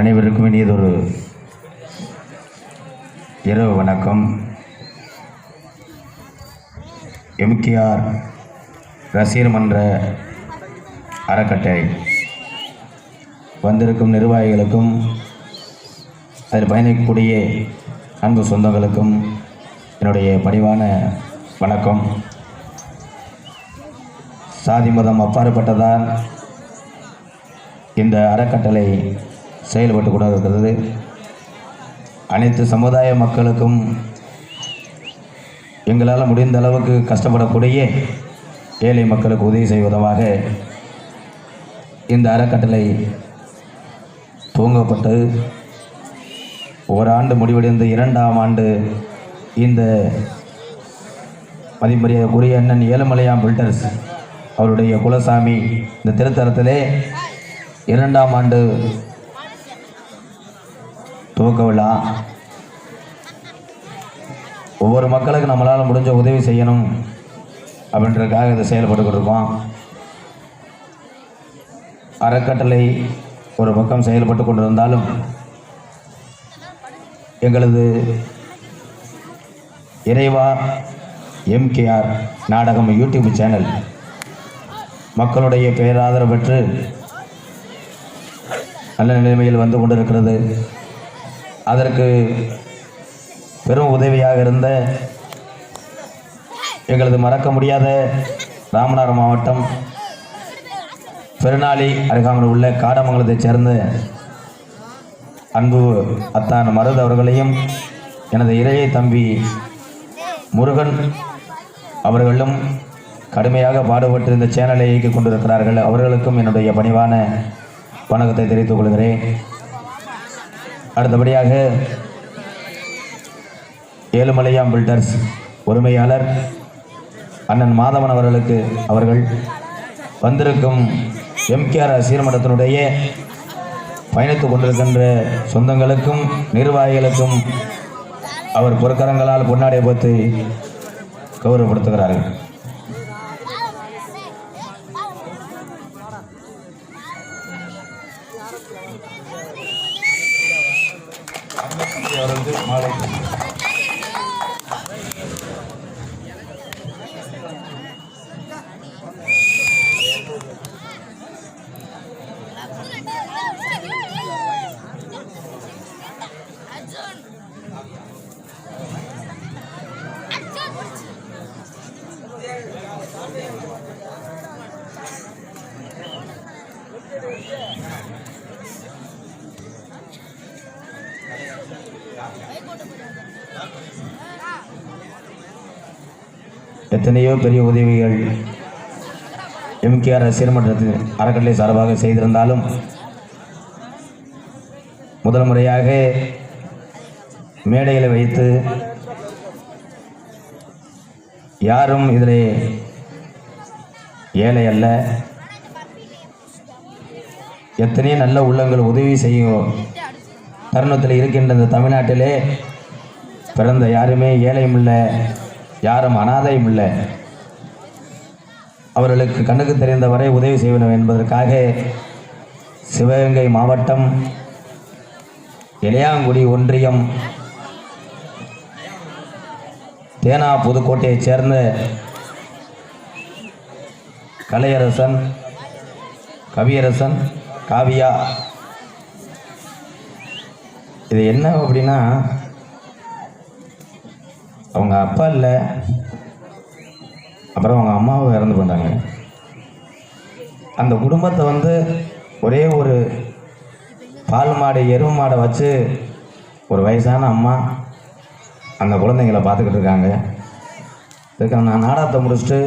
அனைவருக்கும் இனியதொரு இரவு வணக்கம். எம்கேஆர் ரசிகர் மன்ற அறக்கட்டளை. வந்திருக்கும் நிர்வாகிகளுக்கும் அதில் பயணிக்கக்கூடிய அன்பு சொந்தங்களுக்கும் என்னுடைய பணிவான வணக்கம். சாதி மதம் அப்பாற்பட்டதால் இந்த அறக்கட்டளை செயல்பட்டு கொண்டு இருக்கிறது அனைத்து சமுதாய மக்களுக்கும் எங்களால் முடிந்த அளவுக்கு கஷ்டப்படக்கூடிய ஏழை மக்களுக்கு உதவி செய்வதாக இந்த அறக்கட்டளை துவங்கப்பட்டு ஓராண்டு முடிவடைந்த இரண்டாம் ஆண்டு இந்த மதிமரியாதைக்குரிய அண்ணன் ஏழுமலையாம் பில்டர்ஸ் அவருடைய குலசாமி இந்த திருத்தலத்திலே இரண்டாம் ஆண்டு துவக்க விழா. ஒவ்வொரு மக்களுக்கு நம்மளால் முடிஞ்ச உதவி செய்யணும் அப்படின்றதுக்காக இதை செயல்பட்டுக்கிட்டு இருக்கோம் அறக்கட்டளை ஒரு பக்கம் செயல்பட்டு கொண்டிருந்தாலும் எங்களது இறைவா எம்கேஆர் நாடகம் யூடியூப் சேனல் மக்களுடைய பேராதரவு பெற்று நல்ல நிலைமையில் வந்து கொண்டிருக்கிறது. அதற்கு பெரும் உதவியாக இருந்த எங்களது மறக்க முடியாத ராமநாதர் மாவட்டம் பெருநாளி அருகாமையில் உள்ள காடமங்கலத்தைச் சேர்ந்த அன்பு அத்தான் மருது அவர்களையும் எனது இளைய தம்பி முருகன் அவர்களும் கடுமையாக பாடுபட்டு இந்த சேனலை இயக்கிக் கொண்டிருக்கிறார்கள். அவர்களுக்கும் என்னுடைய பணிவான வணக்கத்தை தெரிவித்துக் கொள்கிறேன். அடுத்தபடியாக ஏழுமலையாம் பில்டர்ஸ் உரிமையாளர் அண்ணன் மாதவன் அவர்களுக்கு அவர்கள் வந்திருக்கும் எம்கேஆர் சீர்மன்றத்தினுடைய பயணித்துக் கொண்டிருக்கின்ற சொந்தங்களுக்கும் நிர்வாகிகளுக்கும் அவர் பொற்கரங்களால் பொன்னாடை பற்றி கௌரவப்படுத்துகிறார்கள். அவர்களுக்கு மாலை. எத்தனையோ பெரிய உதவிகள் எம்கேஆர் சீர்மன்றத்தின் அறக்கட்டளை சார்பாக செய்திருந்தாலும் முதல் முறையாக மேடைகளை வைத்து யாரும் இதில் ஏழை அல்ல. எத்தனையோ நல்ல உள்ளங்கள் உதவி செய்யும் தருணத்தில் இருக்கின்ற இந்த தமிழ்நாட்டிலே. பிறந்த யாருமே ஏழையும் இல்லை யாரும் அனாதையும் இல்லை அவர்களுக்கு கண்ணுக்கு தெரிந்தவரை உதவி செய்ய வேண்டும் என்பதற்காக சிவகங்கை மாவட்டம் இளையாங்குடி ஒன்றியம் தேனா புதுக்கோட்டையைச் சேர்ந்த கலையரசன் கவியரசன் காவியா. இது என்ன அப்படின்னா அவங்க அப்பா இல்லை. அப்புறம் அவங்க அம்மாவும் இறந்து போனாங்க அந்த குடும்பத்தை வந்து ஒரே ஒரு பால் மாடு எருவு மாடை வச்சு ஒரு வயசான அம்மா அந்த குழந்தைங்கள பார்த்துக்கிட்டு இருக்காங்க. இதுக்கு நான் நாடகத்தை முடிச்சுட்டு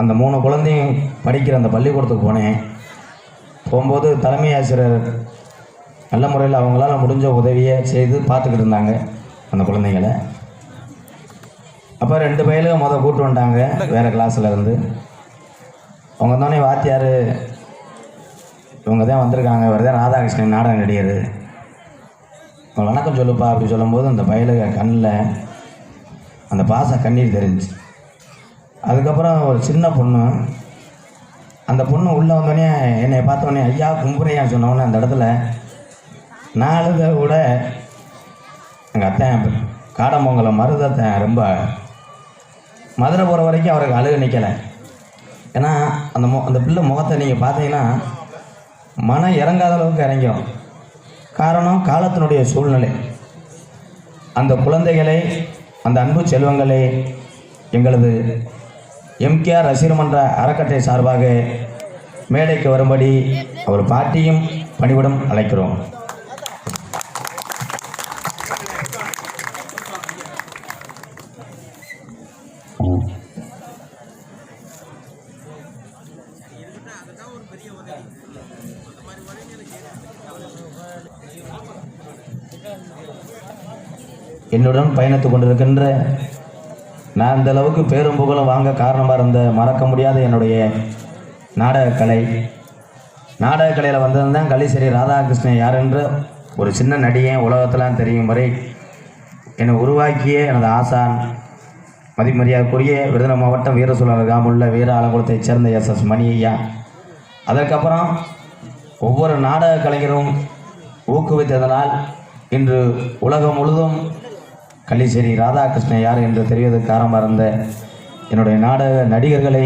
அந்த மூணு குழந்தையும் படிக்கிற அந்த பள்ளிக்கூடத்துக்கு போனேன். போகும்போது தலைமை ஆசிரியர் நல்ல முறையில் அவங்களால முடிஞ்ச உதவியை செய்து பார்த்துக்கிட்டு இருந்தாங்க. அந்த குழந்தைங்கள அப்போ ரெண்டு பயிலும் மொதல் கூட்டு வந்துட்டாங்க வேறு கிளாஸில் இருந்து. அவங்க தானே வாத்தியார் இவங்க தான் வந்திருக்காங்க இவர் தான் ராதாகிருஷ்ணன் நாடக நடிகர். அவங்க வணக்கம் சொல்லுப்பா அப்படி சொல்லும்போது அந்த பயலுக கண்ணில் அந்த பாச கண்ணீர் தெரிஞ்சு அதுக்கப்புறம் ஒரு சின்ன பொண்ணு அந்த பொண்ணு உள்ளே வந்தோடனே என்னை பார்த்தோன்னே ஐயா கும்புறையான்னு சொன்னோன்னே அந்த இடத்துல நாலு கூட எங்கள் அத்தைன் காடமங்கலம் மருதத்தன் ரொம்ப மதுரை போகிற வரைக்கும் அவருக்கு அழுக நிற்கலை ஏன்னா அந்த மு அந்த பிள்ளை முகத்தை நீங்கள் பார்த்தீங்கன்னா மனம் இறங்காத அளவுக்கு இறங்கும் காரணம் காலத்தினுடைய சூழ்நிலை. அந்த குழந்தைகளை அந்த அன்பு செல்வங்களை எங்களது எம்கேஆர் ரசிகர் மன்ற அறக்கட்டளை சார்பாக மேடைக்கு வரும்படி அவர் பாட்டியும் பணிவிடம் அழைக்கிறோம். என்னுடன் பயணித்து கொண்டிருக்கின்ற நான் இந்த அளவுக்கு பேரும் புகழும் வாங்க காரணமாக இருந்த மறக்க முடியாத என்னுடைய நாடகக்கலை. நாடகக்கலையில் வந்திருந்தேன் கலிசரி ராதாகிருஷ்ணன் யார் என்று ஒரு சின்ன நடிகன் உலகத்தெல்லாம் தெரியும் வரை என்னை உருவாக்கிய எனது ஆசான் மதிமரியாதைக்குரிய விருதுநகர் மாவட்டம் வீரசூழல் கிராமுள்ள வீர ஆலங்குளத்தைச் சேர்ந்த எஸ் எஸ் மணி ஐயா அதற்கப்புறம் ஒவ்வொரு நாடக கலைஞரும் ஊக்குவித்ததனால் இன்று உலகம் முழுதும் கள்ளிச்சேரி ராதாகிருஷ்ணன் யார் என்று தெரிவதற்கு காரணமாக இருந்த என்னுடைய நாடக நடிகர்களை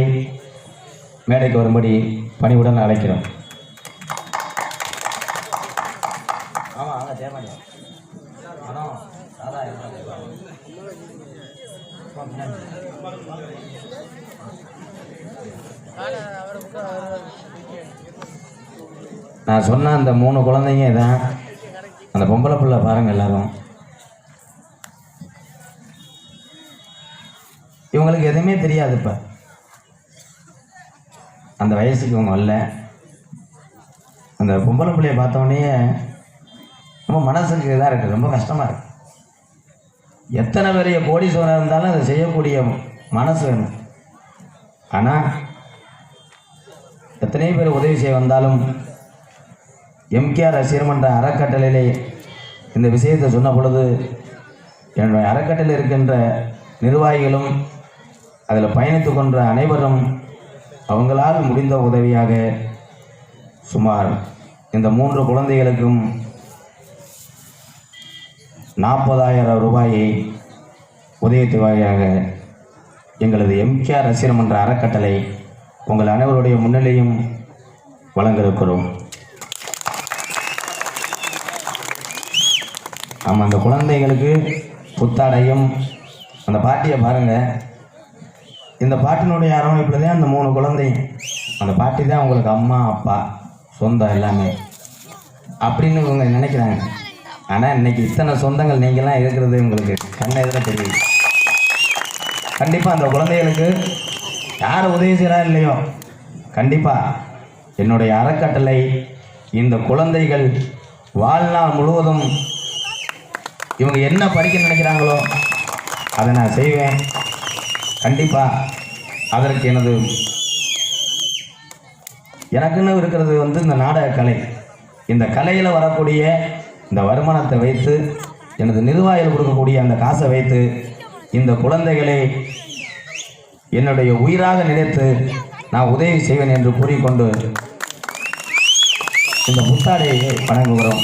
மேடைக்கு வரும்படி பணிவுடன் அழைக்கிறோம். நான் சொன்ன அந்த மூணு குழந்தைங்க தான் அந்த பொம்பளை பிள்ளை பாருங்கள் எல்லாரும். இவங்களுக்கு எதுவுமே தெரியாது இப்போ அந்த வயசுக்கு இவங்க வரல. அந்த பொம்பளை பிள்ளைய பார்த்தோன்னே ரொம்ப மனசுக்கு இதாக இருக்குது ரொம்ப கஷ்டமாக இருக்குது எத்தனை பெரிய கோடீஸ்வரர் இருந்தாலும் அதை செய்யக்கூடிய மனசு வேணும். ஆனால் எத்தனை பேர் உதவி செய்ய வந்தாலும் எம்கேஆர் ரசிகர் அறக்கட்டளையிலே இந்த விஷயத்தை சொன்ன பொழுது என்னுடைய அறக்கட்டளையில் இருக்கின்ற நிர்வாகிகளும் அதில் பயணித்து கொன்ற அனைவரும் அவங்களால் முடிந்த உதவியாக சுமார் இந்த மூன்று குழந்தைகளுக்கும் நாற்பதாயிரம் ரூபாயை உதவித்தொகையாக எங்களது எம்கேஆர் ரசிகர் மன்ற அறக்கட்டளை உங்கள் அனைவருடைய முன்னிலையும் வழங்க இருக்கிறோம் ஆமாம் அந்த குழந்தைகளுக்கு புத்தாடையும் அந்த பாட்டியை பாருங்கள் இந்த பாட்டினுடைய அரவணைப்பில் தான் அந்த மூணு குழந்தையும். அந்த பாட்டி தான் உங்களுக்கு அம்மா அப்பா சொந்தம் எல்லாமே. அப்படின்னு இவங்க நினைக்கிறாங்க. ஆனால் இன்னைக்கு இத்தனை சொந்தங்கள் நீங்களாம் இருக்கிறது உங்களுக்கு கண்ண எதில் தெரியுது. கண்டிப்பாக அந்த குழந்தைகளுக்கு யார் உதவி செய்கிறா இல்லையோ? கண்டிப்பாக என்னுடைய அறக்கட்டளை இந்த குழந்தைகள் வாழ்நாள் முழுவதும் இவங்க என்ன படிக்க நினைக்கிறாங்களோ அதை நான் செய்வேன். கண்டிப்பாக அதற்கு எனது எனக்குன்னு இருக்கிறது வந்து இந்த நாடக கலை. இந்த கலையில் வரக்கூடிய இந்த வருமானத்தை வைத்து எனது நிர்வாகிகள் கொடுக்கக்கூடிய அந்த காசை வைத்து இந்த குழந்தைகளை என்னுடைய உயிராக நினைத்து நான் உதவி செய்வேன் என்று கூறிக்கொண்டு இந்த புத்தாடையை வணங்குகிறோம்.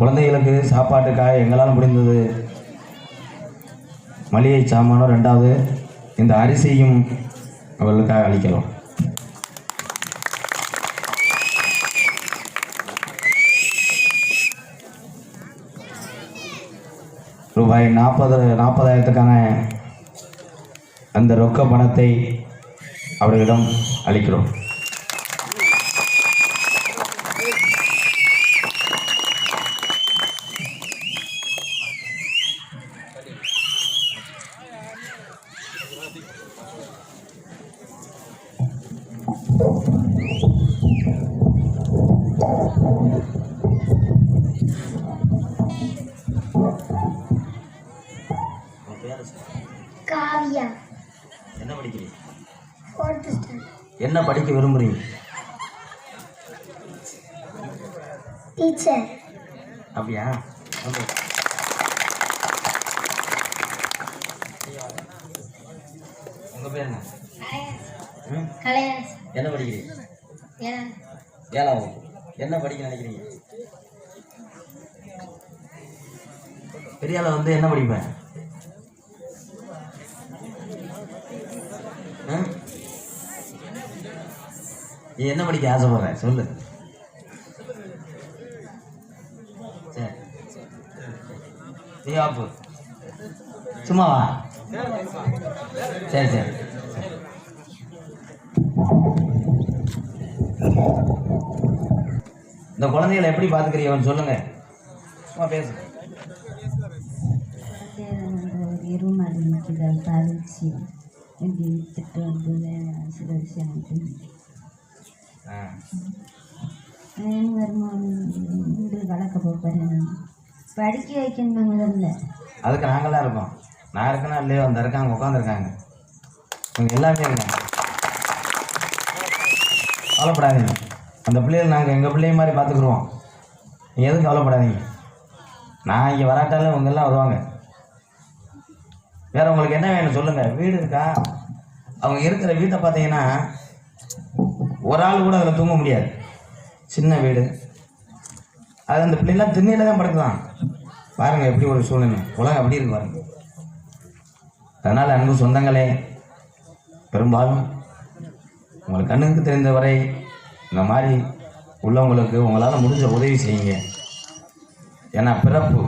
குழந்தைகளுக்கு சாப்பாட்டுக்காக எங்களால் முடிந்தது. மளிகை சாமானும் ரெண்டாவது இந்த அரிசியும் அவர்களுக்காக அளிக்கிறோம் ரூபாய் நாற்பது நாற்பதாயிரத்துக்கான அந்த ரொக்க பணத்தை அவர்களிடம் அளிக்கிறோம். என்ன படிக்க விரும்புறீங்க? டீச்சர் அப்படியா. உங்க பேர் என்ன? என்ன படிக்கிறீங்க? ஏழாம் வகுப்பு. என்ன படிக்க நினைக்கிறீங்க? பெரிய ஆளை வந்து என்ன படிப்பேன்? நீ என்ன படிக்க ஆசைப்படுற? சொல்லு. சரி. நீ ஆப்பு சும்மா வா சரி சரி. இந்த குழந்தைகளை எப்படி பார்த்துக்கிறீங்கன்னு சொல்லுங்க. சும்மா பேசு. இருமடி நிற்கிற தவிச்சு இப்படி வித்துட்டு வந்து சில விஷயம் ஆ. வருமானம் வீடு வளர்க்க போகிறேன் படிக்க வைக்கணும் முதல்ல. அதுக்கு நாங்களாம் இருக்கோம். நான் இருக்கேனா இல்லையோ அந்த இருக்காங்க உட்காந்துருக்காங்க இவங்க எல்லாமே இருக்காங்க கவலைப்படாதீங்க. அந்த பிள்ளைகள் நாங்கள் எங்கள் பிள்ளைய மாதிரி பார்த்துக்குருவோம். நீங்கள் எதுவும் கவலைப்படாதீங்க. நான் இங்கே வராட்டாலும் இவங்க எல்லாம் வருவாங்க. வேற உங்களுக்கு என்ன வேணும் சொல்லுங்கள் வீடு இருக்கா? அவங்க இருக்கிற வீட்டை பார்த்தீங்கன்னா ஒரு ஆள் கூட அதில் தூங்க முடியாது. சின்ன வீடு. அது அந்த பிள்ளைலாம் திண்ணையில் தான் படுக்கலாம் பாருங்க எப்படி ஒரு சூழ்நிலை. உலகம் அப்படி இருக்கு பாருங்க. அதனால் அன்பு சொந்தங்களே பெரும்பாலும் உங்களுக்கு கண்ணுக்கு தெரிந்த வரை இந்த மாதிரி உள்ளவங்களுக்கு உங்களால் முடிஞ்ச உதவி செய்யுங்க. ஏன்னா பிறப்பு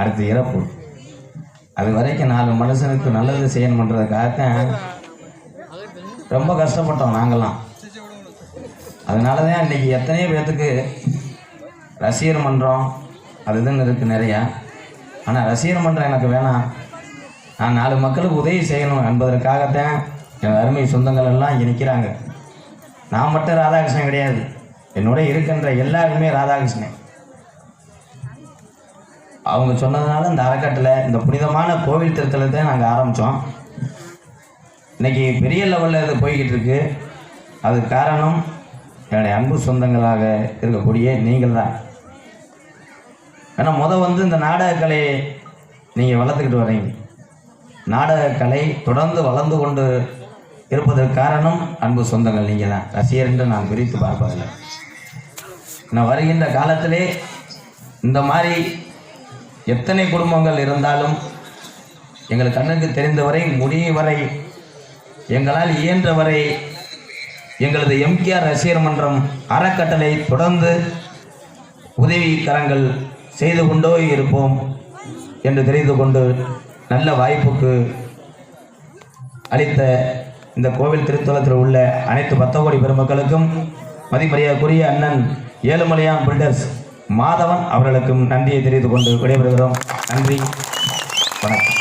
அடுத்து இறப்பு. அது வரைக்கும் நாலு மனுஷனுக்கு நல்லது செய்யணுன்றதுக்காக ரொம்ப கஷ்டப்பட்டோம் நாங்கள்லாம் அதனால தான் இன்றைக்கி எத்தனையோ பேர்த்துக்கு ரசிகர் மன்றம் அது இதுன்னு இருக்குது நிறையா. ஆனால் ரசிகர் மன்றம் எனக்கு வேணாம். நான் நாலு மக்களுக்கு உதவி செய்யணும் என்பதற்காகத்தான் என் அருமை சொந்தங்கள் எல்லாம் இங்கே நிற்கிறாங்க நான் மட்டும் ராதாகிருஷ்ணன் கிடையாது. என்னோட இருக்கின்ற எல்லாருமே ராதாகிருஷ்ணன். அவங்க சொன்னதுனால இந்த அறக்கட்டில் இந்த புனிதமான கோவில் திருத்தலத்தை நாங்கள் ஆரம்பித்தோம் இன்னைக்கு பெரிய லெவலில் இது போய்கிட்டு இருக்கு. அது காரணம் என்னுடைய அன்பு சொந்தங்களாக இருக்கக்கூடிய நீங்கள் தான் ஏன்னா முத வந்து இந்த நாடகக்கலையை நீங்கள் வளர்த்துக்கிட்டு வரீங்க நாடகக்கலை தொடர்ந்து வளர்ந்து கொண்டு இருப்பதற்கு காரணம் அன்பு சொந்தங்கள் நீங்கள் தான் ரசிகர் என்று நான் பிரித்து பார்ப்பதில்லை. நான் வருகின்ற காலத்திலே இந்த மாதிரி எத்தனை குடும்பங்கள் இருந்தாலும் எங்கள் கண்ணுக்கு தெரிந்தவரை முடியும் வரை எங்களால் இயன்ற வரை எங்களது எம்கேஆர் ரசிகர் மன்றம் அறக்கட்டளை தொடர்ந்து உதவி கரங்கள் செய்து கொண்டோ இருப்போம் என்று தெரிந்து கொண்டு நல்ல வாய்ப்புக்கு அளித்த இந்த கோவில் திருத்தலத்தில் உள்ள அனைத்து பத்த கோடி பெருமக்களுக்கும் மதிமரியாதைக்குரிய அண்ணன் ஏழுமலையான் பில்டர்ஸ் மாதவன் அவர்களுக்கும் நன்றியை தெரிந்து கொண்டு விடைபெறுகிறோம். நன்றி. வணக்கம்.